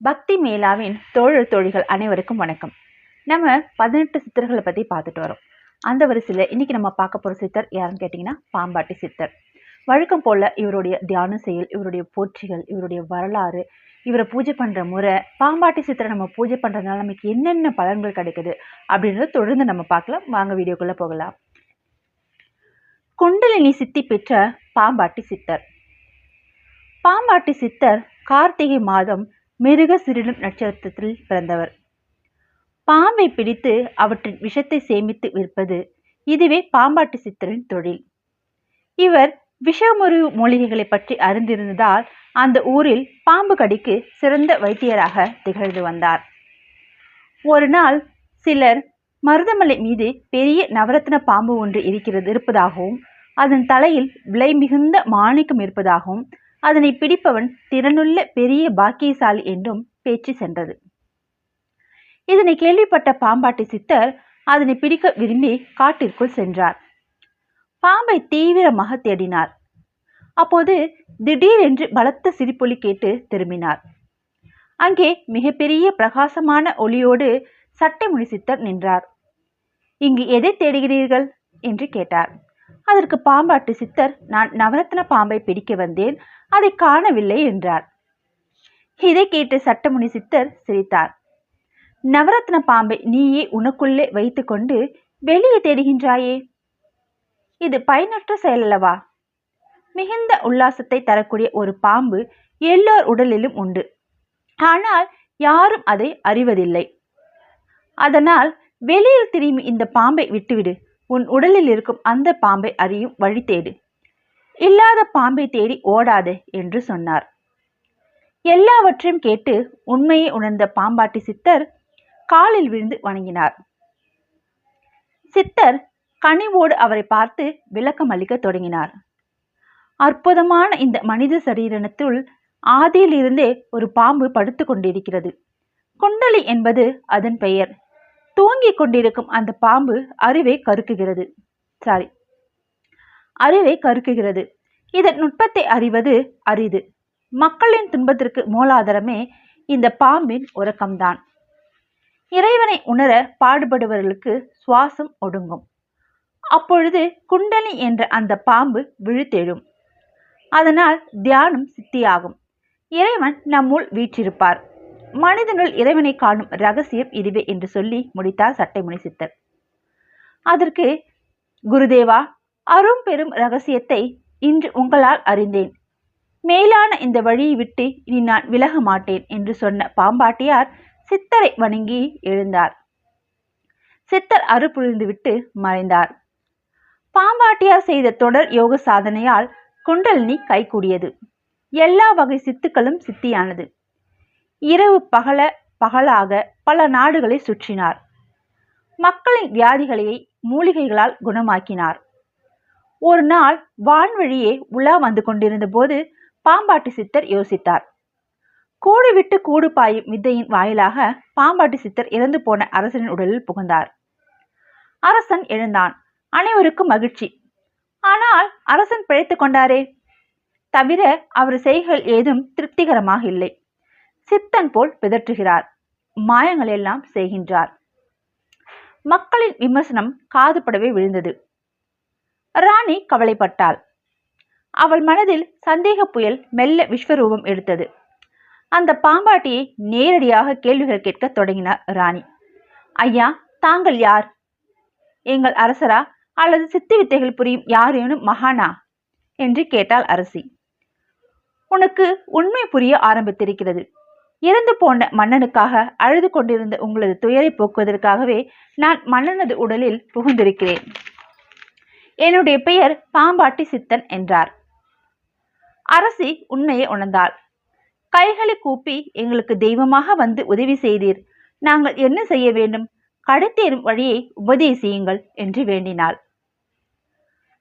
பக்தி மேலாவின் தோழர் தோழிகள் அனைவருக்கும் வணக்கம். நம்ம பதினெட்டு சித்தர்களை பற்றி பார்த்துட்டு வரோம். அந்த வரிசையில் இன்னைக்கு நம்ம பார்க்க போகிற சித்தர் யாருன்னு கேட்டிங்கன்னா பாம்பாட்டி சித்தர். வழக்கம் போல் இவருடைய தியான செயல் இவருடைய போற்றிகள் இவருடைய வரலாறு இவரை பூஜை பண்ணுற முறை பாம்பாட்டி சித்தரை நம்ம பூஜை பண்ணுறதுனால நமக்கு என்னென்ன பலன்கள் கிடைக்குது அப்படின்றத தொடர்ந்து நம்ம பார்க்கலாம். வாங்க வீடியோக்குள்ளே போகலாம். குண்டலினி சித்தி பெற்ற பாம்பாட்டி சித்தர். பாம்பாட்டி சித்தர் கார்த்திகை மாதம் மிருக சிறிடம் நட்சத்திரத்தில் பிறந்தவர். பாம்பை பிடித்து அவற்றின் விஷத்தை சேமித்து விற்பது இதுவே பாம்பாட்டு சித்தரின் தொழில். இவர் விஷமுறு மூலிகைகளை பற்றி அறிந்திருந்ததால் அந்த ஊரில் பாம்பு கடிக்கு சிறந்த வைத்தியராக திகழ்ந்து வந்தார். ஒரு நாள் சிலர் மருதமலை மீது பெரிய நவரத்ன பாம்பு ஒன்று இருக்கிறது இருப்பதாகவும் அதன் தலையில் விலை மிகுந்த மாணிக்கம் இருப்பதாகவும் அதனை பிடிப்பவன் திறனுள்ள பெரிய பாக்கியசாலி என்றும் பேச்சு சென்றது. இதனை கேள்விப்பட்ட பாம்பாட்டி சித்தர் அதனை பிடிக்க விரும்பி காட்டிற்குள் சென்றார். பாம்பை தீவிரமாக தேடினார். அப்போது திடீரென்று பலத்த சிரிப்பொலி கேட்டு திரும்பினார். அங்கே மிகப்பெரிய பிரகாசமான ஒளியோடு சட்டைமுனி சித்தர் நின்றார். இங்கு எதை தேடுகிறீர்கள்? என்று கேட்டார். அதற்கு பாம்பாட்டு சித்தர் நான் நவரத்ன பாம்பை பிடிக்க வந்தேன் அதை காணவில்லை என்றார். இதை கேட்டு சட்டமுனி சித்தர் சிரித்தார். நவரத்ன பாம்பை நீயே உனக்குள்ளே வைத்துக்கொண்டு வெளியே தேடுகின்றாயே? இது பயனற்ற செயலல்லவா? மிகுந்த உல்லாசத்தை தரக்கூடிய ஒரு பாம்பு எல்லோர் உடலிலும் உண்டு. ஆனால் யாரும் அதை அறிவதில்லை. அதனால் வெளியில் திரும்பி இந்த பாம்பை விட்டுவிடு. உன் உடலில் இருக்கும் அந்த பாம்பை அறியும் வழி தேடு. இல்லாத பாம்பை தேடி ஓடாதே என்று சொன்னார். எல்லாவற்றையும் கேட்டு உண்மையை உணர்ந்த பாம்பாட்டி சித்தர் காலில் விழுந்து வணங்கினார். சித்தர் கனிவோடு அவரை பார்த்து விளக்கம் அளிக்க தொடங்கினார். அற்புதமான இந்த மனித சரீரனத்துள் ஆதியிலிருந்தே ஒரு பாம்பு படுத்து கொண்டிருக்கிறது. குண்டலி என்பது அதன் பெயர். தூங்கிக் கொண்டிருக்கும் அந்த பாம்பு அறிவை கருக்குகிறது. சாரி அறிவை கருக்குகிறது. இதன் நுட்பத்தை அறிவது அரிது. மக்களின் துன்பத்திற்கு மூலாதாரமே இந்த பாம்பின் உறக்கம்தான். இறைவனை உணர பாடுபடுபவர்களுக்கு சுவாசம் ஒடுங்கும். அப்பொழுது குண்டலி என்ற அந்த பாம்பு விழுத்தெழும். அதனால் தியானம் சித்தியாகும். இறைவன் நம்முள் வீற்றிருப்பார். மனிதனுள் இறைவனை காணும் ரகசியம் இதுவே என்று சொல்லி முடித்தார் சட்டைமுனி சித்தர். அதற்கு குருதேவா அரும் பெரும் ரகசியத்தை இன்று உங்களால் அறிந்தேன். மேலான இந்த வழியை விட்டு இனி நான் விலக மாட்டேன் என்று சொன்ன பாம்பாட்டியார் சித்தரை வணங்கி எழுந்தார். சித்தர் அறுப்புழிந்துவிட்டு மறைந்தார். பாம்பாட்டியார் செய்த தொடர் யோக சாதனையால் குண்டலினி கைகூடியது. எல்லா வகை சித்துக்களும் சித்தியானது. இரவு பகல பகலாக பல நாடுகளை சுற்றினார். மக்களின் வியாதிகளை மூலிகைகளால் குணமாக்கினார். ஒரு நாள் வான்வழியே உலா வந்து கொண்டிருந்த போது பாம்பாட்டி சித்தர் யோசித்தார். கூடு விட்டு கூடு பாயும் வித்தையின் வாயிலாக பாம்பாட்டி சித்தர் இறந்து போன அரசனின் உடலில் புகுந்தார். அரசன் எழுந்தான். அனைவருக்கும் மகிழ்ச்சி. ஆனால் அரசன் பிழைத்து கொண்டாரே? தவிர அவர் செய்கள் ஏதும் திருப்திகரமாக இல்லை. சித்தன் போல் பிதற்றுகிறார். மாயங்கள் எல்லாம் செய்கின்றார். மக்களின் விமர்சனம் காதுபடவே விழுந்தது. ராணி கவலைப்பட்டாள். அவள் மனதில் சந்தேக புயல் மெல்ல விஸ்வரூபம் எடுத்தது. அந்த பாம்பாட்டியை நேரடியாக கேள்விகள் கேட்க தொடங்கினார் ராணி. ஐயா தாங்கள் யார்? எங்கள் அரசரா? அல்லது சித்தி வித்தைகள் புரியும் யாரேனும் மகானா? என்று கேட்டாள் அரசி. உனக்கு உண்மை புரிய ஆரம்பித்திருக்கிறது. இறந்து போன மன்னனுக்காக அழுது கொண்டிருந்த உங்களது துயரை போக்குவதற்காகவே நான் மன்னனது உடலில் புகுந்திருக்கிறேன். என்னுடைய பெயர் பாம்பாட்டி சித்தன் என்றார். அரசி உண்மையை உணர்ந்தாள். கைகளை கூப்பி எங்களுக்கு தெய்வமாக வந்து உதவி செய்தீர். நாங்கள் என்ன செய்ய வேண்டும்? கடைத்தேறும் வழியை உபதேசியுங்கள் என்று வேண்டினாள்.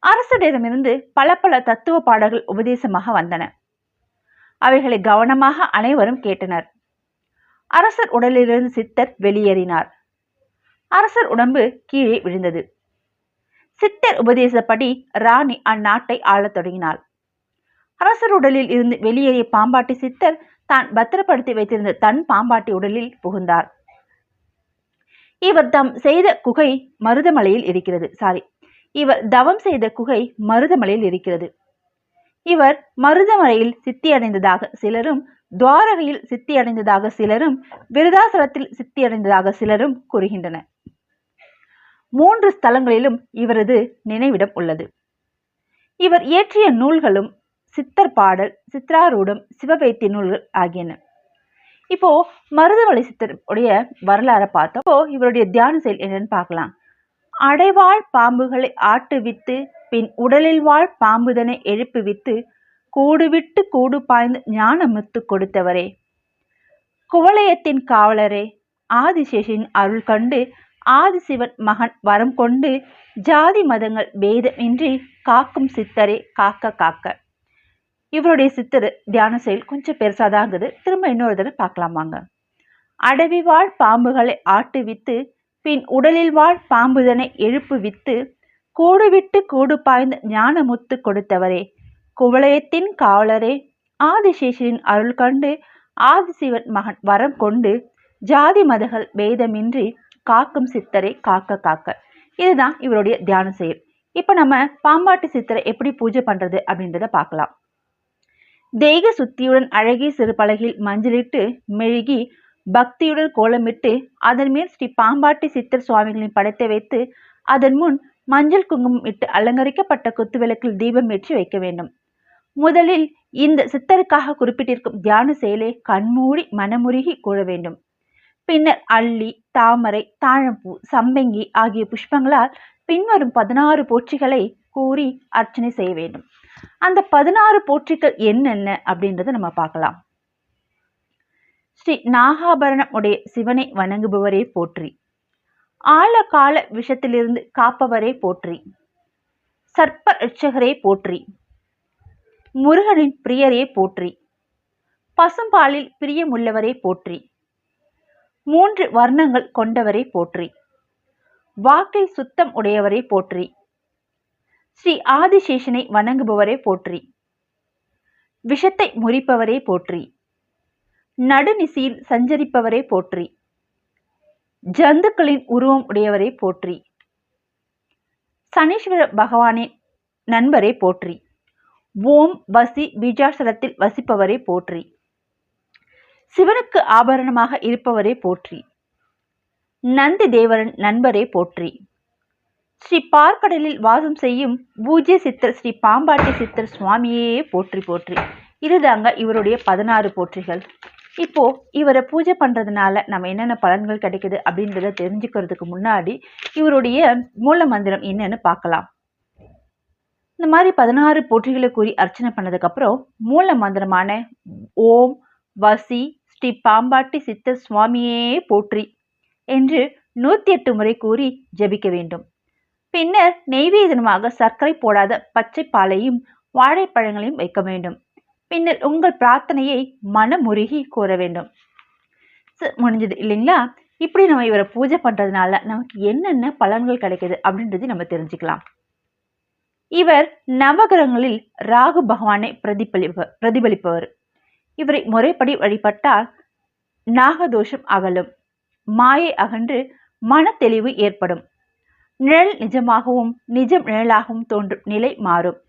அரசரிடமிருந்து பல பல தத்துவ பாடல்கள் உபதேசமாக வந்தன. அவைகளை கவனமாக அனைவரும் கேட்டனர். அரசர் உடலிலிருந்து சித்தர் வெளியேறினார். அரசர் உடம்பு கீழே விழுந்தது. சித்தர் உபதேசப்படி ராணி அந்நாட்டை ஆளத் தொடங்கினாள். அரசர் உடலில் இருந்து வெளியேறிய பாம்பாட்டி சித்தர் தான் பத்திரப்படுத்தி வைத்திருந்த தன் பாம்பாட்டி உடலில் புகுந்தார். இவர் தம் செய்த குகை மருதமலையில் இருக்கிறது. சாரி இவர் தவம் செய்த குகை மருதமலையில் இருக்கிறது. இவர் மருதமலையில் சித்தியடைந்ததாக சிலரும் துவாரகையில் சித்தியடைந்ததாக சிலரும் விருதாசலத்தில் சித்தியடைந்ததாக சிலரும் கூறுகின்றனர். மூன்று ஸ்தலங்களிலும் இவரது நினைவிடம் உள்ளது. இவர் இயற்றிய நூல்களும் சித்தர் பாடல் சித்ராரூடம் சிவவைத்திய நூல்கள் ஆகியன. இப்போ மருதமலை சித்தருடைய வரலாறை பார்த்தப்போ இவருடைய தியான செயல் என்னன்னு பார்க்கலாம். அடைவாழ் பாம்புகளை ஆட்டுவித்து பின் உடலில் வாழ் பாம்புதனை எழுப்பிவித்து கூடுவிட்டு கூடு பாய்ந்து ஞானமுத்து கொடுத்தவரே. குவளையத்தின் காவலரே ஆதிசேஷின் அருள் கண்டு ஆதிசிவன் மகன் வரம் கொண்டு ஜாதி மதங்கள் பேதமின்றி காக்கும் சித்தரே காக்க காக்க. இவருடைய சித்தர் தியான செயல் கொஞ்சம் பெருசாக தான் இருக்குது. திரும்ப இன்னொரு தடவை பார்க்கலாமாங்க அடவி வாழ் பாம்புகளை ஆட்டுவித்து பின் உடலில் வாழ் பாம்புதனை எழுப்புவித்து கூடு விட்டு கூடு பாய்ந்த ஞானமுத்து கொடுத்தவரே. குவளையத்தின் காவலரே ஆதிசேஷரின் அருள் கண்டு ஆதிசிவன் மகன் வரம் கொண்டு ஜாதி மதங்கள் பேதமின்றி காக்கும் சித்தரை காக்க காக்க. இதுதான் இவருடைய தியான செயல். இப்போ நம்ம பாம்பாட்டி சித்தரை எப்படி பூஜை பண்ணுறது அப்படின்றத பார்க்கலாம். தெய்க சுத்தியுடன் அழகிய சிறுபலகையில் மஞ்சளிட்டு மெழுகி பக்தியுடன் கோலமிட்டு அதன் மேல் ஸ்ரீ பாம்பாட்டி சித்தர் சுவாமிகளின் படத்தை வைத்து அதன் முன் மஞ்சள் குங்குமம் இட்டு அலங்கரிக்கப்பட்ட குத்துவிளக்கில் தீபம் ஏற்றி வைக்க வேண்டும். முதலில் இந்த சித்தருக்காக குறிப்பிட்டிருக்கும் தியான செயலை கண்மூடி மனமுருகி கூற வேண்டும். பின்னர் அள்ளி தாமரை தாழம்பூ சம்பங்கி ஆகிய புஷ்பங்களால் பின்வரும் பதினாறு போற்றிகளை கூறி அர்ச்சனை செய்ய வேண்டும். அந்த பதினாறு போற்றிகள் என்னென்ன அப்படின்றத நம்ம பார்க்கலாம். ஸ்ரீ நாகாபரணம் உடைய சிவனை வணங்குபவரே போற்றி. ஆழகால விஷத்திலிருந்து காப்பவரே போற்றி. சர்ப்ப ரட்சகரே போற்றி. முருகனின் பிரியரே போற்றி. பசும்பாலில் பிரியமுள்ளவரே போற்றி. மூன்று வர்ணங்கள் கொண்டவரே போற்றி. வாக்கில் சுத்தம் உடையவரை போற்றி. ஸ்ரீ ஆதிசேஷனை வணங்குபவரே போற்றி. விஷத்தை முறிப்பவரே போற்றி. நடுநிசையில் சஞ்சரிப்பவரே போற்றி. ஜந்துக்களின் உருவம் உடையவரை போற்றி. சனீஸ்வர பகவானின் நண்பரை போற்றி. ஓம் வசி பீஜாசலத்தில் வசிப்பவரை போற்றி. சிவனுக்கு ஆபரணமாக இருப்பவரே போற்றி. நந்தி தேவரன் நண்பரே போற்றி. ஸ்ரீ பார்க்கடலில் வாசம் செய்யும் பூஜ்ய சித்தர் ஸ்ரீ பாம்பாட்டி சித்தர் சுவாமியே போற்றி போற்றி. இதுதாங்க இவருடைய பதினாறு போற்றிகள். இப்போ இவரை பூஜை பண்ணுறதுனால நம்ம என்னென்ன பலன்கள் கிடைக்குது அப்படின்றத தெரிஞ்சுக்கிறதுக்கு முன்னாடி இவருடைய மூல மந்திரம் என்னன்னு பார்க்கலாம். இந்த மாதிரி பதினாறு போற்றிகளை கூறி அர்ச்சனை பண்ணதுக்கப்புறம் மூல மந்திரமான ஓம் வசி ஸ்ரீ பாம்பாட்டி சித்தர் சுவாமியே போற்றி என்று நூற்றி எட்டு முறை கூறி ஜபிக்க வேண்டும். பின்னர் நெய்வேதனமாக சர்க்கரை போடாத பச்சை பாலையும் வாழைப்பழங்களையும் வைக்க வேண்டும். பின்னர் உங்கள் பிரார்த்தனையை மனமுருகி கூற வேண்டும். முடிஞ்சது இல்லைங்களா? இப்படி நம்ம இவரை பூஜை பண்றதுனால நமக்கு என்னென்ன பலன்கள் கிடைக்கிது அப்படின்றது நம்ம தெரிஞ்சுக்கலாம். இவர் நவகிரகங்களில் ராகு பகவானை பிரதிபலிப்ப பிரதிபலிப்பவர். இவரை முறைப்படி வழிபட்டால் நாகதோஷம் அகலும். மாயை அகன்று மன தெளிவு ஏற்படும். நிழல் நிஜமாகவும் நிஜம் நிழலாகவும் தோன்றும் நிலை மாறும்.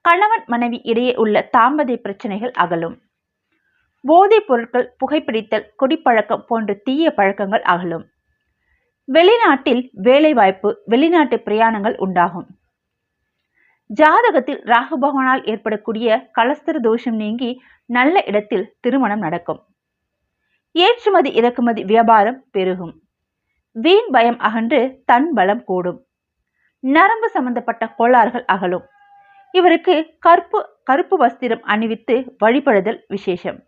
கணவன் மனைவி இடையே உள்ள தாம்பதை பிரச்சனைகள் அகலும். போதைப் பொருட்கள் புகைப்பிடித்தல் குடிப்பழக்கம் போன்ற தீய பழக்கங்கள் அகலும். வெளிநாட்டில் வேலைவாய்ப்பு வெளிநாட்டு பிரயாணங்கள் உண்டாகும். ஜாதகத்தில் ராகு பகவானால் ஏற்படக்கூடிய கலஸ்தர தோஷம் நீங்கி நல்ல இடத்தில் திருமணம் நடக்கும். ஏற்றுமதி இறக்குமதி வியாபாரம் பெருகும். வீண் பயம் அகன்று தன் பலம் கூடும். நரம்பு சம்பந்தப்பட்ட கோளாறுகள் அகலும். இவருக்கு கருப்பு கருப்பு வஸ்திரம் அணிவித்து வழிபடுதல் விசேஷம்.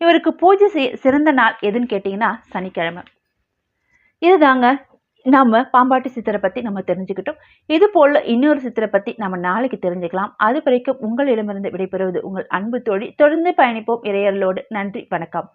இவருக்கு பூஜை செய்ய சிறந்த நாள் எதுன்னு கேட்டிங்கன்னா சனிக்கிழமை. இதுதாங்க நம்ம பாம்பாட்டி சித்திரை பற்றி நம்ம தெரிஞ்சுக்கிட்டோம். இது போல் இன்னொரு சித்திரை பற்றி நம்ம நாளைக்கு தெரிஞ்சுக்கலாம். அது வரைக்கும் உங்களிடமிருந்து விடைபெறுவது உங்கள் அன்பு தோழி. தொடர்ந்து பயணிப்போம் இறையர்களோடு நன்றி வணக்கம்.